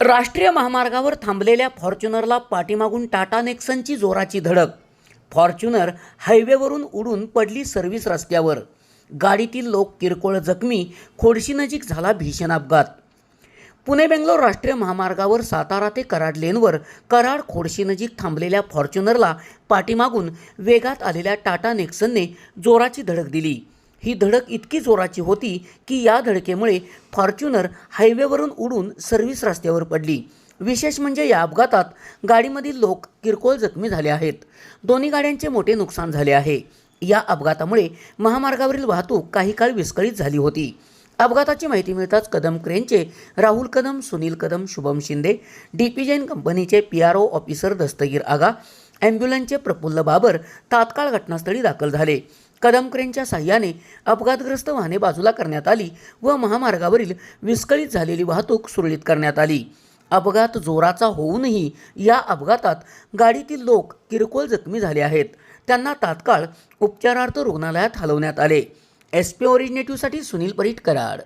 राष्ट्रीय महामार्गावर थांबलेल्या फॉर्च्युनरला पाठीमागून टाटा नेक्सनची जोराची धडक. फॉर्च्युनर हायवेवरून उडून पडली सर्व्हिस रस्त्यावर. गाडीतील लोक किरकोळ जखमी खोडशीनजीक झाला भीषण अपघात. पुणे बेंगलोर राष्ट्रीय महामार्गावर सातारा ते कराड लेनवर कराड खोडशीनजीक थांबलेल्या फॉर्च्युनरला पाठीमागून वेगात आलेल्या टाटा नेक्सनने जोराची धडक दिली. ही धडक इतकी जोराची होती की या धडकेमुळे फॉर्च्युनर हायवेवरून उडून सर्व्हिस रस्त्यावर पडली. विशेष म्हणजे या अपघातात गाडीमधील लोक किरकोळ जखमी झाले आहेत. दोन्ही गाड्यांचे मोठे नुकसान झाले आहे. या अपघातामुळे महामार्गावरील वाहतूक काही काळ विस्कळीत झाली होती. अपघाताची माहिती मिळताच कदम क्रेनचे राहुल कदम सुनील कदम शुभम शिंदे डी पी जैन कंपनीचे P R O officer Dastagir Aga ॲम्ब्युलन्सचे Praful Babar तात्काळ घटनास्थळी दाखल झाले. कदम क्रेनच्या साह्याने अपघातग्रस्त वाहने बाजूला करण्यात आली व महामार्गावरील विस्कळीत झालेली वाहतूक सुरळीत करण्यात आली. अपघात जोराचा होऊनही या अपघातात गाडीतील लोक किरकोळ जखमी झाले आहेत. त्यांना तात्काळ उपचारार्थ रुग्णालयात हलवण्यात आले. एस पी ओरिजिनेटिव्हसाठी सुनील परीट कराड.